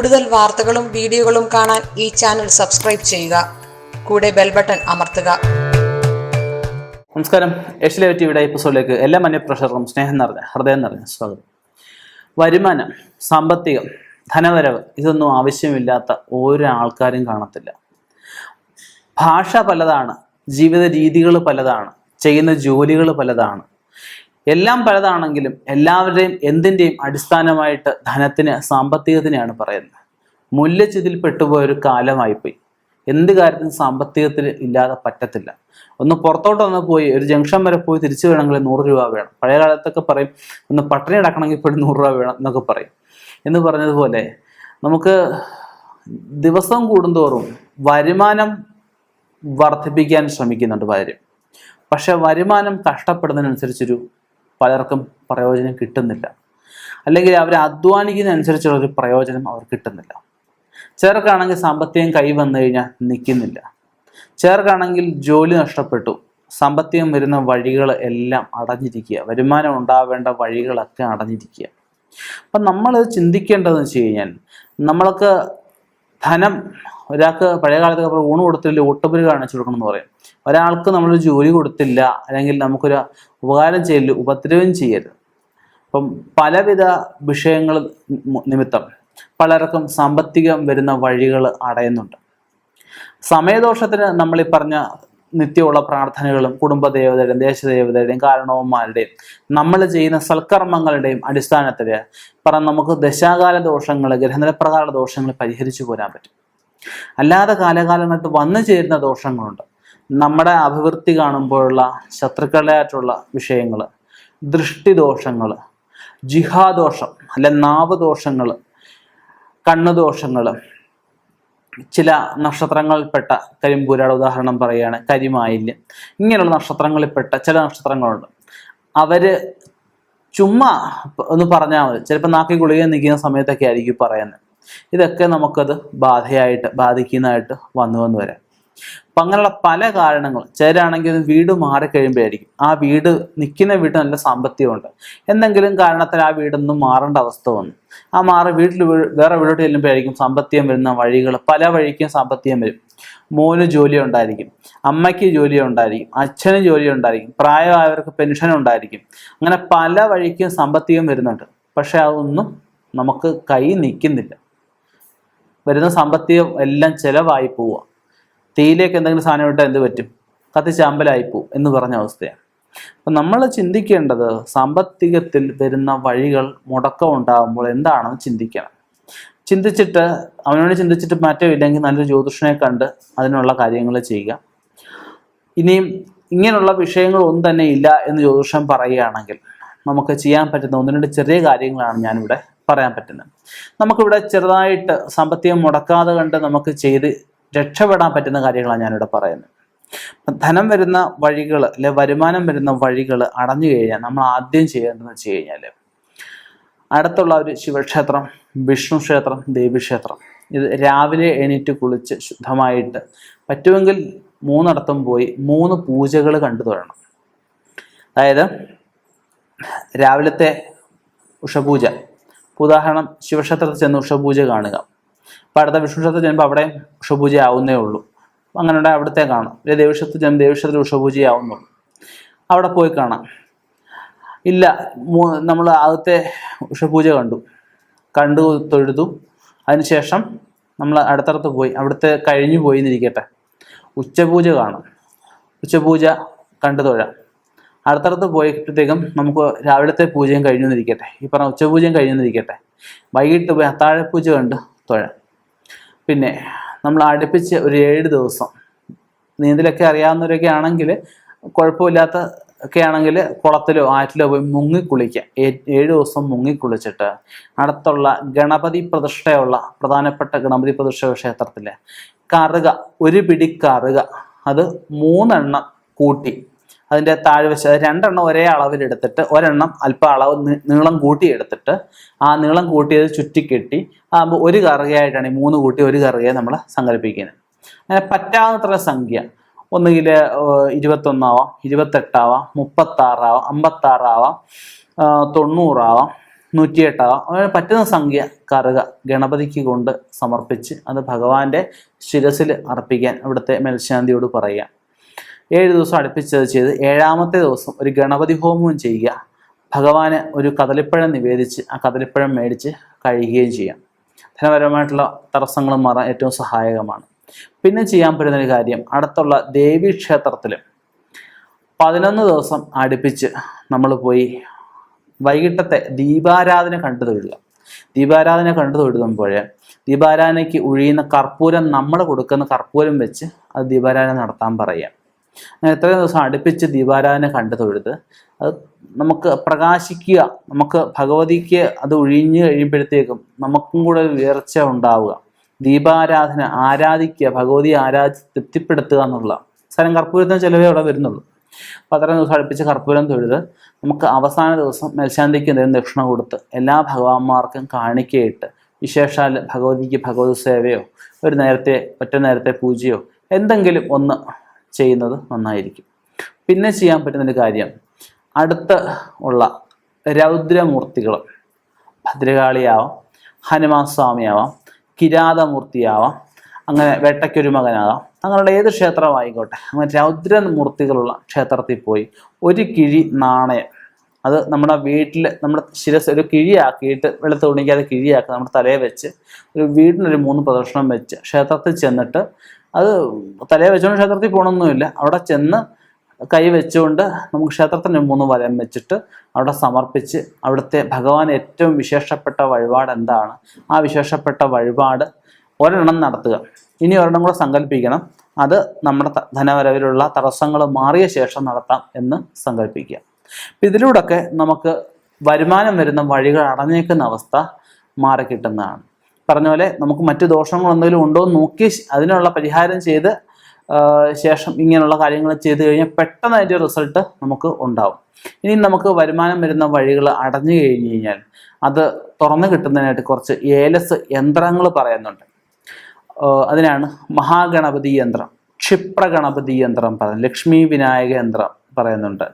കൂടുതൽ വാർത്തകളും വീഡിയോകളും കാണാൻ ഈ ചാനൽ സബ്സ്ക്രൈബ് ചെയ്യുക. കൂടെ ബെൽ ബട്ടൺ അമർത്തുക. നമസ്കാരം. ഏഷ്യയിലെ ടിവിയുടെ എപ്പിസോഡിലേക്ക് എല്ലാ മന്യപ്രഷർക്കും സ്നേഹം നിറഞ്ഞ ഹൃദയം നിറഞ്ഞ സ്വാഗതം. വരുമാനം സാമ്പത്തികം ധനവരവ് ഇതൊന്നും ആവശ്യമില്ലാത്ത ഓരോ ആൾക്കാരും കാണത്തില്ല. ഭാഷ പലതാണ് ജീവിത രീതികൾ പലതാണ് ചെയ്യുന്ന ജോലികൾ പലതാണ് എല്ലാം പലതാണെങ്കിലും എല്ലാവരുടെയും എന്തിന്റെയും അടിസ്ഥാനമായിട്ട് ധനത്തിന് സാമ്പത്തികത്തിനെയാണ് പറയുന്നത്. മുല്ലച്ചിതിൽ പെട്ടുപോയ ഒരു കാലമായിപ്പോയി. എന്ത് കാര്യത്തിനും സാമ്പത്തികത്തിൽ ഇല്ലാതെ പറ്റത്തില്ല. ഒന്ന് പുറത്തോട്ട് പുറത്തോട്ടൊന്ന് പോയി ഒരു ജംഗ്ഷൻ വരെ പോയി തിരിച്ചു വേണമെങ്കിൽ നൂറ് രൂപ വേണം. പഴയ കാലത്തൊക്കെ പറയും ഒന്ന് പട്ടിണി അടക്കണമെങ്കിൽ പോയി നൂറ് രൂപ വേണം എന്നൊക്കെ പറയും. എന്ന് പറഞ്ഞതുപോലെ നമുക്ക് ദിവസം കൂടുന്തോറും വരുമാനം വർദ്ധിപ്പിക്കാൻ ശ്രമിക്കുന്നുണ്ട് പലരും പക്ഷെ വരുമാനം കഷ്ടപ്പെടുന്നതിനനുസരിച്ചൊരു പലർക്കും പ്രയോജനം കിട്ടുന്നില്ല. അല്ലെങ്കിൽ അവർ അധ്വാനിക്കുന്നതനുസരിച്ചുള്ള ഒരു പ്രയോജനം അവർ കിട്ടുന്നില്ല. ചിലർക്കാണെങ്കിൽ സാമ്പത്തികം കൈ വന്നു കഴിഞ്ഞാൽ നിൽക്കുന്നില്ല. ചിലർക്കാണെങ്കിൽ ജോലി നഷ്ടപ്പെട്ടു. സാമ്പത്തികം വരുന്ന വഴികൾ എല്ലാം അടഞ്ഞിരിക്കുക. വരുമാനം ഉണ്ടാവേണ്ട വഴികളൊക്കെ അടഞ്ഞിരിക്കുക. അപ്പം നമ്മൾ ചിന്തിക്കേണ്ടതെന്ന് വെച്ച് കഴിഞ്ഞാൽ നമ്മൾക്ക് ധനം ഒരാൾക്ക് പഴയ കാലത്തൊക്കെ പറയും ഊണ് കൊടുത്തില്ല ഊട്ടപ്പുരി കാണിച്ചു കൊടുക്കണം എന്ന് പറയും. ഒരാൾക്ക് നമ്മളൊരു ജോലി കൊടുത്തില്ല അല്ലെങ്കിൽ നമുക്കൊരു ഉപകാരം ചെയ്യൽ ഉപദ്രവം ചെയ്യരുത്. അപ്പം പലവിധ വിഷയങ്ങൾ നിമിത്തം പലർക്കും സാമ്പത്തികം വരുന്ന വഴികൾ അടയുന്നുണ്ട്. സമയദോഷത്തിന് നമ്മൾ ഈ പറഞ്ഞ നിത്യമുള്ള പ്രാർത്ഥനകളും കുടുംബദേവതയുടെയും ദേശദേവതയുടെയും കാരണവന്മാരുടെയും നമ്മൾ ചെയ്യുന്ന സൽക്കർമ്മങ്ങളുടെയും അടിസ്ഥാനത്തിൽ പറഞ്ഞ നമുക്ക് ദശാകാല ദോഷങ്ങൾ ഗ്രഹനിലപ്രകാര ദോഷങ്ങൾ പരിഹരിച്ചു പോരാൻ പറ്റും. അല്ലാതെ കാലകാലങ്ങൾക്ക് വന്നു ചേരുന്ന ദോഷങ്ങളുണ്ട്. നമ്മുടെ അഭിവൃദ്ധി കാണുമ്പോഴുള്ള ശത്രുക്കളായിട്ടുള്ള വിഷയങ്ങൾ ദൃഷ്ടിദോഷങ്ങൾ ജിഹാദോഷം അല്ലെ കണ്ണു ദോഷങ്ങൾ ചില നക്ഷത്രങ്ങളിൽപ്പെട്ട കരിമ്പൂരയുടെ ഉദാഹരണം പറയുകയാണ് കരിമായില്യം ഇങ്ങനെയുള്ള നക്ഷത്രങ്ങളിൽപ്പെട്ട ചില നക്ഷത്രങ്ങളുണ്ട്. അവർ ചുമ്മാ ഒന്ന് പറഞ്ഞാൽ മതി. ചിലപ്പോൾ നാക്കി ഗുളിക നിൽക്കുന്ന സമയത്തൊക്കെ ആയിരിക്കും പറയുന്നത്. ഇതൊക്കെ നമുക്കത് ബാധയായിട്ട് ബാധിക്കുന്നതായിട്ട് വന്നു വന്ന് വരാം. അപ്പം അങ്ങനെയുള്ള പല കാരണങ്ങൾ ചിലരാണെങ്കിൽ വീട് മാറിക്കഴിയുമ്പോഴായിരിക്കും. ആ വീട് നിൽക്കുന്ന വീട് നല്ല സാമ്പത്തികമുണ്ട്. എന്തെങ്കിലും കാരണത്തിൽ ആ വീടൊന്നും മാറേണ്ട അവസ്ഥ വന്നു. ആ മാറി വീട്ടിൽ വേറെ വീടോട്ട് ചെല്ലുമ്പോഴായിരിക്കും സാമ്പത്തികം വരുന്ന വഴികൾ പല വഴിക്കും സാമ്പത്തികം വരും. മോന് ജോലി ഉണ്ടായിരിക്കും അമ്മയ്ക്ക് ജോലി ഉണ്ടായിരിക്കും അച്ഛന് ജോലി ഉണ്ടായിരിക്കും പ്രായമായവർക്ക് പെൻഷൻ ഉണ്ടായിരിക്കും. അങ്ങനെ പല വഴിക്കും സാമ്പത്തികം വരുന്നുണ്ട്. പക്ഷെ അതൊന്നും നമുക്ക് കൈ നിൽക്കുന്നില്ല വരുന്ന സാമ്പത്തികം എല്ലാം ചിലവായി പോവുക. തീയിലേക്ക് എന്തെങ്കിലും സാധനം ഇട്ടാൽ എന്ത് പറ്റും? കത്തിച്ചാമ്പലായി പോവും എന്ന് പറഞ്ഞ അവസ്ഥയാണ്. അപ്പം നമ്മൾ ചിന്തിക്കേണ്ടത് സാമ്പത്തികത്തിൽ വരുന്ന വഴികൾ മുടക്കം ഉണ്ടാകുമ്പോൾ എന്താണെന്ന് ചിന്തിക്കണം. ചിന്തിച്ചിട്ട് അവനോട് ചിന്തിച്ചിട്ട് മാറ്റമില്ലെങ്കിൽ നല്ലൊരു ജ്യോതിഷനെ കണ്ട് അതിനുള്ള കാര്യങ്ങൾ ചെയ്യുക. ഇനിയും ഇങ്ങനെയുള്ള വിഷയങ്ങൾ ഒന്നും തന്നെ ഇല്ല എന്ന് ജ്യോതിഷം പറയുകയാണെങ്കിൽ നമുക്ക് ചെയ്യാൻ പറ്റുന്ന ഒന്ന് രണ്ട് ചെറിയ കാര്യങ്ങളാണ് ഞാനിവിടെ പറയാൻ പറ്റുന്നത്. നമുക്കിവിടെ ചെറുതായിട്ട് സാമ്പത്തികം മുടക്കാതെ കണ്ട് നമുക്ക് ചെയ്ത് രക്ഷപ്പെടാൻ പറ്റുന്ന കാര്യങ്ങളാണ് ഞാനിവിടെ പറയുന്നത്. ധനം വരുന്ന വഴികൾ അല്ലെ വരുമാനം വരുന്ന വഴികൾ അടഞ്ഞു കഴിഞ്ഞാൽ നമ്മൾ ആദ്യം ചെയ്യേണ്ടതെന്ന് വെച്ച് കഴിഞ്ഞാൽ അടുത്തുള്ള ഒരു ശിവക്ഷേത്രം വിഷ്ണു ക്ഷേത്രം ദേവീക്ഷേത്രം. ഇത് രാവിലെ എണീറ്റ് കുളിച്ച് ശുദ്ധമായിട്ട് പറ്റുമെങ്കിൽ മൂന്നിടത്തും പോയി മൂന്ന് പൂജകൾ കണ്ടു തൊഴണം. അതായത് രാവിലത്തെ ഉഷപൂജ ഉദാഹരണം ശിവക്ഷേത്രത്തിൽ ചെന്ന് ഉഷപൂജ കാണുക. അപ്പം അടുത്ത വിഷ്ണു ക്ഷേത്രത്തിൽ ചെല്ലുമ്പോൾ അവിടെ ഉഷപൂജ ആവുന്നേ ഉള്ളൂ. അങ്ങനെ ഉണ്ടെങ്കിൽ അവിടുത്തെ കാണാം. ഇല്ല ദേവീക്ഷേത്രത്തിൽ ചെന്ന് ദേവീക്ഷേത്രത്തിൽ ഉഷപൂജ ആവുന്നുള്ളൂ. അവിടെ പോയി കാണാം. ഇല്ല നമ്മൾ ആദ്യത്തെ ഉഷപൂജ കണ്ടു. കണ്ടു തൊഴുതു. അതിനുശേഷം നമ്മൾ അടുത്തടുത്ത് പോയി. അവിടുത്തെ കഴിഞ്ഞു പോയി എന്നിരിക്കട്ടെ. ഉച്ചപൂജ കാണും. ഉച്ചപൂജ കണ്ടു തൊഴാം. അടുത്തടുത്ത് പോയപ്പോഴത്തേക്കും നമുക്ക് രാവിലത്തെ പൂജയും കഴിഞ്ഞു എന്നിരിക്കട്ടെ. ഈ പറഞ്ഞ ഉച്ചപൂജയും കഴിഞ്ഞു എന്നിരിക്കട്ടെ. വൈകിട്ട് പോയി അത്താഴപ്പൂജ കണ്ട് തൊഴാം. പിന്നെ നമ്മൾ അടുപ്പിച്ച് ഒരു ഏഴ് ദിവസം. നീന്തലൊക്കെ അറിയാവുന്നവരൊക്കെ ആണെങ്കിൽ കുഴപ്പമില്ലാത്ത ഒക്കെ ആണെങ്കിൽ കുളത്തിലോ ആറ്റിലോ പോയി മുങ്ങി കുളിക്കുക ഏഴ് ദിവസം മുങ്ങി കുളിച്ചിട്ട് അടുത്തുള്ള ഗണപതി പ്രതിഷ്ഠയുള്ള പ്രധാനപ്പെട്ട ഗണപതി പ്രതിഷ്ഠ ക്ഷേത്രത്തിലെ കറുക ഒരു പിടി കറുക. അത് മൂന്നെണ്ണം കൂട്ടി അതിന്റെ താഴ്വശ രണ്ടെണ്ണം ഒരേ അളവിലെടുത്തിട്ട് ഒരെണ്ണം അല്പം അളവ് നീളം കൂട്ടിയെടുത്തിട്ട് ആ നീളം കൂട്ടിയത് ചുറ്റിക്കെട്ടി ആകുമ്പോൾ ഒരു കറുകയായിട്ടാണ് ഈ മൂന്ന് കൂട്ടി ഒരു കറുകയെ നമ്മൾ സങ്കല്പിക്കുന്നത് അങ്ങനെ പറ്റാവുന്നത്ര സംഖ്യ. ഒന്നുകിൽ ഇരുപത്തൊന്നാവാം ഇരുപത്തെട്ടാവാം മുപ്പത്താറാവാം അമ്പത്താറാവാം തൊണ്ണൂറാവാം നൂറ്റിയെട്ടാവാം. അങ്ങനെ പറ്റുന്ന സംഖ്യ കറുക ഗണപതിക്ക് കൊണ്ട് സമർപ്പിച്ച് അത് ഭഗവാന്റെ ശിരസിൽ അർപ്പിക്കാൻ ഇവിടുത്തെ മേൽശാന്തിയോട് പറയുക. ഏഴ് ദിവസം അടുപ്പിച്ചത് ചെയ്ത് ഏഴാമത്തെ ദിവസം ഒരു ഗണപതി ഹോമവും ചെയ്യുക. ഭഗവാന് ഒരു കദളിപ്പഴം നിവേദിച്ച് ആ കദളിപ്പഴം മേടിച്ച് കഴിയുകയും ചെയ്യാം. ധനപരമായിട്ടുള്ള തടസ്സങ്ങൾ മാറാൻ ഏറ്റവും സഹായകമാണ്. പിന്നെ ചെയ്യാൻ പറ്റുന്ന ഒരു കാര്യം അടുത്തുള്ള ദേവി ക്ഷേത്രത്തിൽ പതിനൊന്ന് ദിവസം അടുപ്പിച്ച് നമ്മൾ പോയി വൈകിട്ടത്തെ ദീപാരാധന കണ്ടു തൊഴുക. ദീപാരാധന കണ്ടു തൊഴുതുമ്പോൾ ദീപാരാധനയ്ക്ക് ഒഴിയുന്ന കർപ്പൂരം നമ്മൾ കൊടുക്കുന്ന കർപ്പൂരം വെച്ച് അത് ദീപാരാധന നടത്താൻ പറയാം എത്രയും ദിവസം അടുപ്പിച്ച് ദീപാരാധന കണ്ടു തൊഴുത് അത് നമുക്ക് പ്രകാശിക്കുക നമുക്ക് ഭഗവതിക്ക് അത് ഒഴിഞ്ഞു കഴിയുമ്പോഴത്തേക്കും നമുക്കും കൂടെ ഉയർച്ച ഉണ്ടാവുക. ദീപാരാധന ആരാധിക്കുക ഭഗവതി ആരാധി തൃപ്തിപ്പെടുത്തുക എന്നുള്ള. സ്ഥലം കർപ്പൂരത്തിന് ചിലവേ അവിടെ വരുന്നുള്ളൂ. അപ്പോൾ അത്രയും ദിവസം അടുപ്പിച്ച് കർപ്പൂരം തൊഴുത് നമുക്ക് അവസാന ദിവസം മേൽശാന്തിക്ക് എന്തെങ്കിലും ദക്ഷിണ കൊടുത്ത് എല്ലാ ഭഗവാന്മാർക്കും കാണിക്കയിട്ട് വിശേഷാൽ ഭഗവതിക്ക് ഭഗവത് സേവയോ ഒരു നേരത്തെ ഒറ്റ നേരത്തെ പൂജയോ എന്തെങ്കിലും ഒന്ന് ചെയ്യുന്നത് നന്നായിരിക്കും. പിന്നെ ചെയ്യാൻ പറ്റുന്നൊരു കാര്യം അടുത്ത് ഉള്ള രൗദ്രമൂർത്തികൾ ഭദ്രകാളിയാവാം ഹനുമാൻ സ്വാമിയാവാം കിരാതമൂർത്തിയാവാം അങ്ങനെ വേട്ടയ്ക്കൊരു മകനാകാം അങ്ങനെയുള്ള ഏത് ക്ഷേത്രമായിക്കോട്ടെ അങ്ങനെ രൗദ്രമൂർത്തികളുള്ള ക്ഷേത്രത്തിൽ പോയി ഒരു കിഴി നാണയം അത് നമ്മുടെ വീട്ടിൽ നമ്മുടെ ശിരസ് ഒരു കിഴിയാക്കിയിട്ട് വെളുത്ത് തുണിക്കാതെ കിഴിയാക്കി നമ്മുടെ തലയെ വെച്ച് ഒരു വീടിനൊരു മൂന്ന് പ്രദർശനം വെച്ച് ക്ഷേത്രത്തിൽ ചെന്നിട്ട് അത് തലയെ വെച്ചുകൊണ്ട് ക്ഷേത്രത്തിൽ പോകണമെന്നുമില്ല അവിടെ ചെന്ന് കൈ വെച്ചുകൊണ്ട് നമുക്ക് ക്ഷേത്രത്തിന് മൂന്ന് വലം വെച്ചിട്ട് അവിടെ സമർപ്പിച്ച് അവിടുത്തെ ഭഗവാൻ ഏറ്റവും വിശേഷപ്പെട്ട വഴിപാട് എന്താണ്? ആ വിശേഷപ്പെട്ട വഴിപാട് ഒരെണ്ണം നടത്തുക. ഇനി ഒരെണ്ണം കൂടെ സങ്കല്പിക്കണം. അത് നമ്മുടെ ധനവരവിലുള്ള തടസ്സങ്ങൾ മാറിയ ശേഷം നടത്താം എന്ന് സങ്കല്പിക്കുക. അപ്പം ഇതിലൂടെയൊക്കെ നമുക്ക് വരുമാനം വരുന്ന വഴികൾ അടഞ്ഞേക്കുന്ന അവസ്ഥ മാറിക്കിട്ടുന്നതാണ്. പറഞ്ഞ പോലെ നമുക്ക് മറ്റു ദോഷങ്ങൾ എന്തെങ്കിലും ഉണ്ടോ എന്ന് നോക്കി അതിനുള്ള പരിഹാരം ചെയ്ത് ശേഷം ഇങ്ങനെയുള്ള കാര്യങ്ങൾ ചെയ്തു കഴിഞ്ഞാൽ പെട്ടെന്ന് അതിന്റെ റിസൾട്ട് നമുക്ക് ഉണ്ടാവും. ഇനി നമുക്ക് വരുമാനം വരുന്ന വഴികൾ അടഞ്ഞു കഴിഞ്ഞു കഴിഞ്ഞാൽ അത് തുറന്നു കിട്ടുന്നതിനായിട്ട് കുറച്ച് ഏലസ് യന്ത്രങ്ങൾ പറയുന്നുണ്ട്. അതിനാണ് മഹാഗണപതി യന്ത്രം ക്ഷിപ്രഗണപതി യന്ത്രം പറയുന്നത് ലക്ഷ്മി വിനായക യന്ത്രം പറയുന്നുണ്ട്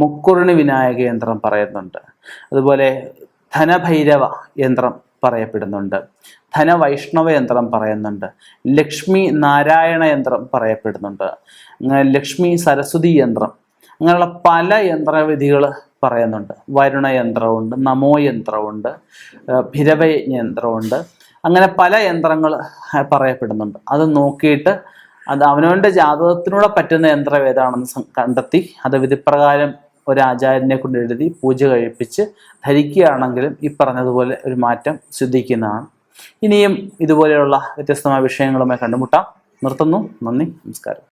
മുക്കുറിണി വിനായക യന്ത്രം പറയുന്നുണ്ട്. അതുപോലെ ധനഭൈരവ യന്ത്രം പറയപ്പെടുന്നുണ്ട്. ധനവൈഷ്ണവ യന്ത്രം പറയുന്നുണ്ട്. ലക്ഷ്മി നാരായണ യന്ത്രം പറയപ്പെടുന്നുണ്ട്. ലക്ഷ്മി സരസ്വതി യന്ത്രം അങ്ങനെയുള്ള പല യന്ത്രവിധികൾ പറയുന്നുണ്ട്. വരുണ യന്ത്രമുണ്ട് നമോ യന്ത്രമുണ്ട് ഭിരവയജ്ഞ യന്ത്രമുണ്ട് അങ്ങനെ പല യന്ത്രങ്ങൾ പറയപ്പെടുന്നുണ്ട്. അത് നോക്കിയിട്ട് അത് അവനവന്റെ ജാതകത്തിനൂടെ പറ്റുന്ന യന്ത്രം ഏതാണെന്ന് കണ്ടെത്തി അത് വിധിപ്രകാരം ഒരു ആചാര്യനെ കൊണ്ട് എഴുതി പൂജ കഴിപ്പിച്ച് ധരിക്കുകയാണെങ്കിലും ഈ പറഞ്ഞതുപോലെ ഒരു മാറ്റം സിദ്ധിക്കുന്നതാണ്. ഇനിയും ഇതുപോലെയുള്ള വ്യത്യസ്തമായ വിഷയങ്ങളുമായി കണ്ടുമുട്ടാം. നിർത്തുന്നു. നന്ദി. നമസ്കാരം.